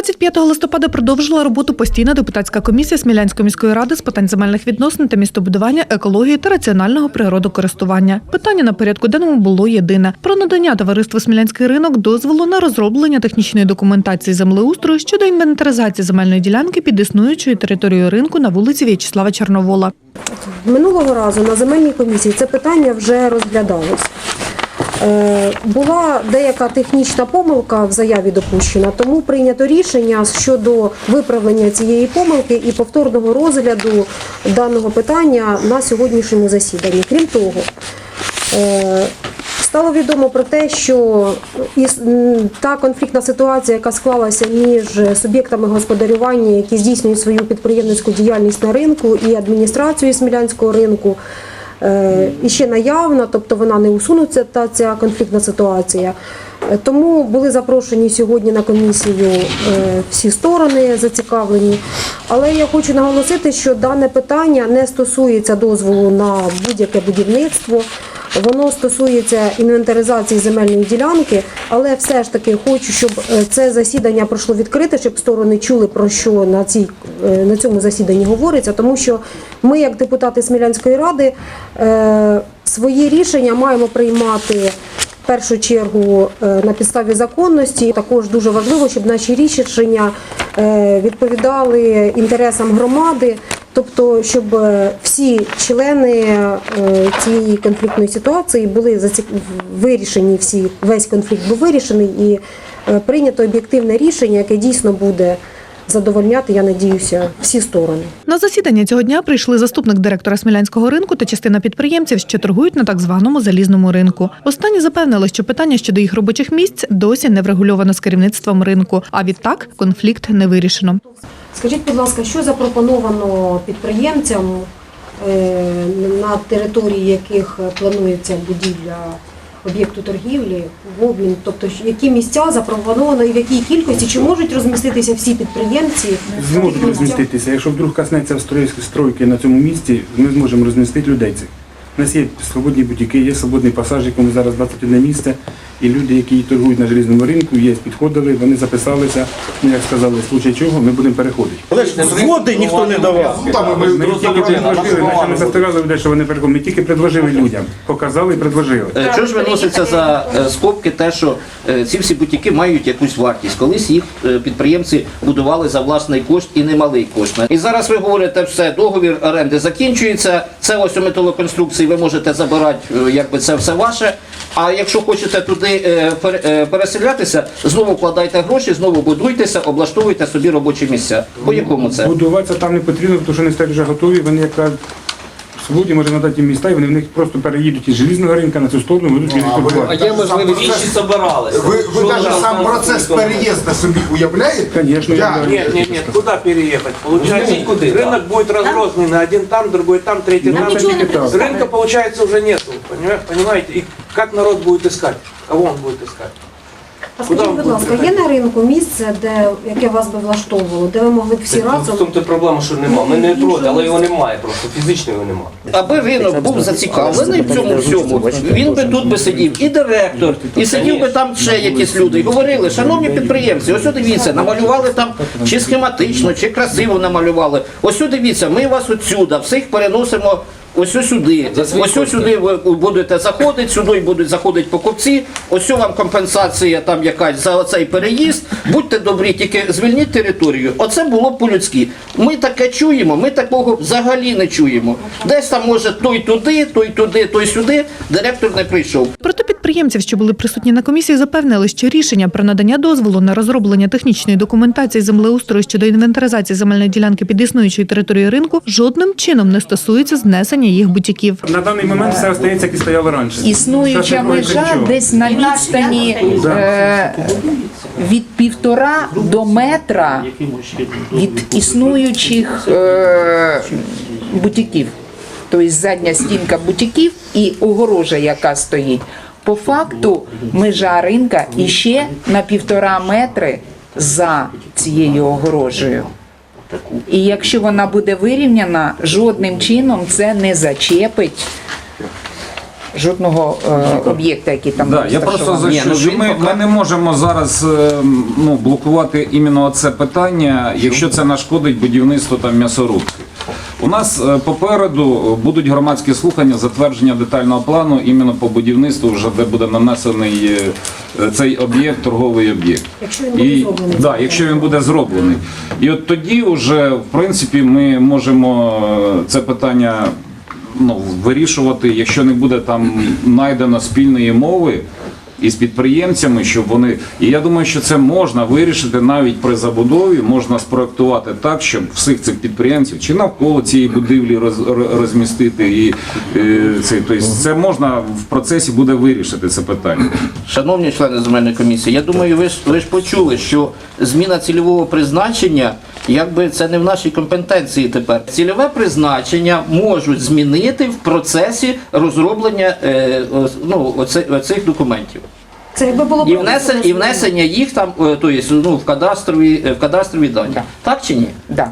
25 листопада продовжила роботу постійна депутатська комісія Смілянської міської ради з питань земельних відносин та містобудування, екології та раціонального природокористування. Питання на порядку денному було єдине про надання товариству Смілянський ринок дозволу на розроблення технічної документації землеустрою щодо інвентаризації земельної ділянки під існуючою територією ринку на вулиці В'ячеслава Чорновола. Минулого разу на земельній комісії це питання вже розглядалось. Е, Була деяка технічна помилка в заяві допущена, тому прийнято рішення щодо виправлення цієї помилки і повторного розгляду даного питання на сьогоднішньому засіданні. Крім того, е, Стало відомо про те, що та конфліктна ситуація, яка склалася між суб'єктами господарювання, які здійснюють свою підприємницьку діяльність на ринку, і адміністрацією Смілянського ринку, і ще наявна, тобто вона не усунуться та ця конфліктна ситуація. Е, Тому були запрошені сьогодні на комісію е, всі сторони зацікавлені. Але я хочу наголосити, що дане питання не стосується дозволу на будь-яке будівництво. Воно стосується інвентаризації земельної ділянки, але все ж таки хочу, щоб е, це засідання пройшло відкрите, щоб сторони чули про що на цій е, на цьому засіданні говориться, тому що ми, як депутати Смілянської ради, е, свої рішення маємо приймати. В першу чергу на підставі законності також дуже важливо, щоб наші рішення відповідали інтересам громади, тобто щоб е, всі члени е, цієї конфліктної ситуації були вирішені, всі весь конфлікт був вирішений і е, прийнято об'єктивне рішення, яке дійсно буде задовольняти, я надіюся, всі сторони. На засідання цього дня прийшли заступник директора Смілянського ринку та частина підприємців, що торгують на так званому залізному ринку. Останні запевнили, що питання щодо їх робочих місць досі не врегульовано з керівництвом ринку. А відтак конфлікт не вирішено. Скажіть, будь ласка, що запропоновано підприємцям, е, на території яких планується будівля об'єкту торгівлі в обмін? Тобто, які місця запропоновано і в якій кількості? Чи можуть розміститися всі підприємці? Зможуть розміститися. Якщо вдруг коснеться стройки на цьому місці, ми зможемо розмістити людей цих. У нас є свободні бутіки, є свободний пасаж, якому зараз 21 місце. І люди, які торгують на желізному ринку, є підходили, вони записалися. Ну, як сказали, в случай чого ми будемо переходити. Але ж згоди ніхто не давав. Ми тільки предложили, наче не заставляли людей, що вони переходять. Ми тільки предложили людям. Показали і предложили. Е, Чого ж виноситься за е, скобки те, що е, ці всі бутіки мають якусь вартість? Колись їх е, підприємці будували за власний кошт і немалий кошт. І зараз ви говорите, все, договір оренди закінчується, це ось у металоконструкції ви можете забирати, е, якби це все ваше. А якщо хочете туди е, пере- е, переселятися, знову вкладайте гроші, знову будуйтеся, облаштовуйте собі робочі місця. По якому це? Будуватися там не потрібно, тому що вони стають вже готові. Вони як кажуть, свободі може надати їм міста, і вони в них просто переїдуть із желізного ринка на цю сторону, будуть їх А будувати. є можливість інші собирались. Ви, ви навіть сам процес переїзду собі уявляєте? Конечно, Я- я- Нет, нет, нет, куда переехать? Получается, Ну, куда, рынок будет разрозненный, один там, другой там, третий Ну, там. это не так. Рынка, получается, уже нету, понимаете? понимаете? И как народ будет искать? Кого он будет искать? А скажіть, будь ласка, є на ринку місце, де яке вас би влаштовувало, де ви могли б всі В разом? тому то проблема, що нема. Ми не проти, але його немає просто. Фізично його немає. Аби ринок був зацікавлений в цьому всьому, він би тут би сидів і директор, і сидів би там ще якісь люди. І говорили, шановні підприємці, ось дивіться, намалювали там чи схематично, чи красиво намалювали. Ось дивіться, ми вас отсюда, всіх переносимо. Ось ось сюди, ось ось сюди ви будете заходити, сюди будуть заходити покупці. Ось вам компенсація там якась за оцей переїзд. Будьте добрі, тільки звільніть територію. Оце було б по-людськи. Ми таке чуємо, ми такого взагалі не чуємо. Десь там може той туди, той туди, той сюди. Директор не прийшов. Підприємців, що були присутні на комісії, запевнили, що рішення про надання дозволу на розроблення технічної документації землеустрою щодо інвентаризації земельної ділянки під існуючою територією ринку жодним чином не стосується знесення їх бутіків. На даний момент все остається, як і стояло раніше. Існуюча межа десь на відстані е, від півтора до метра від існуючих е, бутіків. Тобто задня стінка бутіків і огорожа, яка стоїть. По факту межа ринка іще на півтора метри за цією огорожею. І якщо вона буде вирівняна, жодним чином це не зачепить жодного е, об'єкта, який там Да, я просто за що, ну, ми, поки- ми не можемо зараз е, ну, блокувати іменно це питання, якщо це нашкодить будівництву там м'ясорубки. У нас е, попереду будуть громадські слухання затвердження детального плану іменно по будівництву, вже де буде нанесений е, цей об'єкт, торговий об'єкт. Якщо він буде І, зроблений. да, якщо він буде зроблений. І от тоді вже, в принципі, ми можемо е, це питання ну, вирішувати, якщо не буде там знайдено спільної мови із підприємцями, щоб вони. І я думаю, що це можна вирішити навіть при забудові, можна спроектувати так, щоб всіх цих підприємців чи навколо цієї будівлі роз, розмістити. І е, це, тобто це можна в процесі буде вирішити це питання. Шановні члени земельної комісії, я думаю, ви ж ви ж почули, що зміна цільового призначення, якби це не в нашій компетенції тепер. Цільове призначення можуть змінити в процесі розроблення е, ну, оце, оцих документів. Це якби було І внесення, і внесення їх там, е, то є, ну, в кадастрові, е, в кадастрові дані. Так. Так чи ні? Да,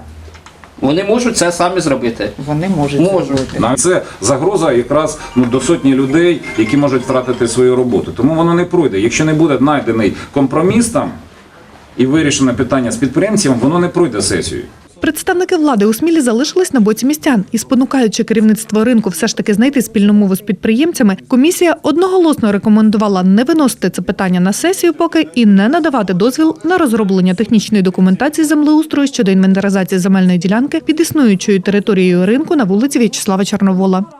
Вони можуть це самі зробити. вони можуть Можуть. зробити. На це загроза якраз ну, до сотні людей, які можуть втратити свою роботу. Тому воно не пройде. Якщо не буде знайдений компроміс там і вирішено питання з підприємцем, воно не пройде сесію. Представники влади у Смілі залишились на боці містян і, спонукаючи керівництво ринку все ж таки знайти спільну мову з підприємцями, комісія одноголосно рекомендувала не виносити це питання на сесію поки і не надавати дозвіл на розроблення технічної документації землеустрою щодо інвентаризації земельної ділянки під існуючою територією ринку на вулиці В'ячеслава Чорновола.